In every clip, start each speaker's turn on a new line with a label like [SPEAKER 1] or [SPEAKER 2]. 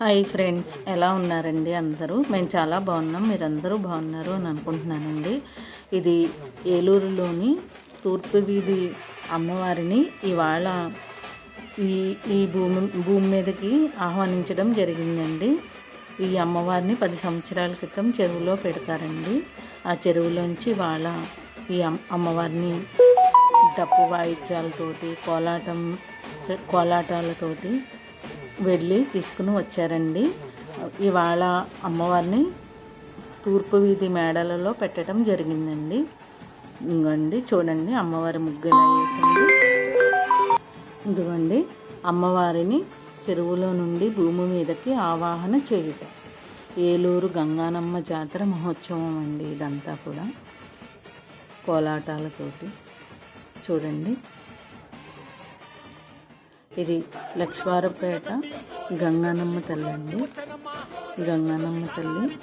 [SPEAKER 1] Hi friends ఎలా ఉన్నారండి అందరూ? మేము చాలా బాగున్నాం మీరందరూ బాగున్నారు అని అనుకుంటున్నానండి. ఇది ఏలూరులోని తూర్పు వీధి అమ్మవారిని ఇవాళ ఈ ఈ భూమి భూమి మీదకి ఆహ్వానించడం జరిగిందండి. ఈ అమ్మవారిని పది సంవత్సరాల క్రితం చెరువులో పెడతారండి. ఆ చెరువులోంచి వాళ్ళ ఈ అమ్- అమ్మవారిని డప్పు వాయిద్యాలతోటి కోలాటం కోలాటాలతోటి వెళ్ళి తీసుకుని వచ్చారండి. ఇవాళ అమ్మవారిని తూర్పు వీధి మేడలలో పెట్టడం జరిగిందండి. ఇంకోండి చూడండి అమ్మవారి ముగ్గు ఎలా వేసింది. ఇదిగోండి అమ్మవారిని చెరువులో నుండి భూమి మీదకి ఆవాహన చేయుట. ఏలూరు గంగానమ్మ జాతర మహోత్సవం అండి ఇదంతా కూడా. కోలాటాలతోటి. చూడండి ఇది లక్ష్మారపేట గంగానమ్మ తల్లి అండి. గంగానమ్మ తల్లి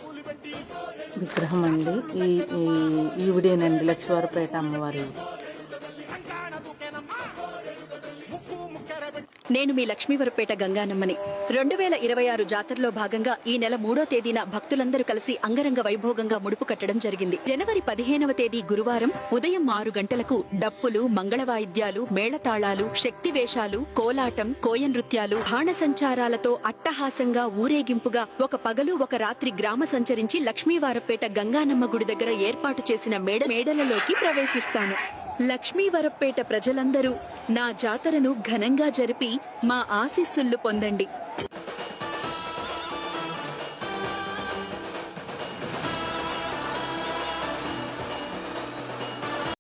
[SPEAKER 1] విగ్రహం అండి. ఈ ఈ- ఈవిడేనండి లక్ష్మారపేట అమ్మవారి
[SPEAKER 2] నేను మీ లక్ష్మీవరపేట గంగానమ్మని. రెండు వేల ఇరవై ఆరు జాతరలో భాగంగా ఈ నెల మూడో తేదీన భక్తులందరూ కలిసి అంగరంగ వైభోగంగా ముడుపు కట్టడం జరిగింది. జనవరి పదిహేనవ తేదీ గురువారం ఉదయం ఆరు గంటలకు డప్పులు మంగళ వాయిద్యాలు మేళతాళాలు శక్తి వేషాలు కోలాటం కోయ నృత్యాలు బాణసంచారాలతో అట్టహాసంగా ఊరేగింపుగా ఒక పగలు ఒక రాత్రి గ్రామ సంచరించి లక్ష్మీవారపేట గంగానమ్మ గుడి దగ్గర ఏర్పాటు చేసిన మేడ మేడలలోకి ప్రవేశిస్తాను. లక్ష్మీవరపేట ప్రజలందరూ నా జాతరను ఘనంగా జరిపి మా ఆశీస్సులు పొందండి.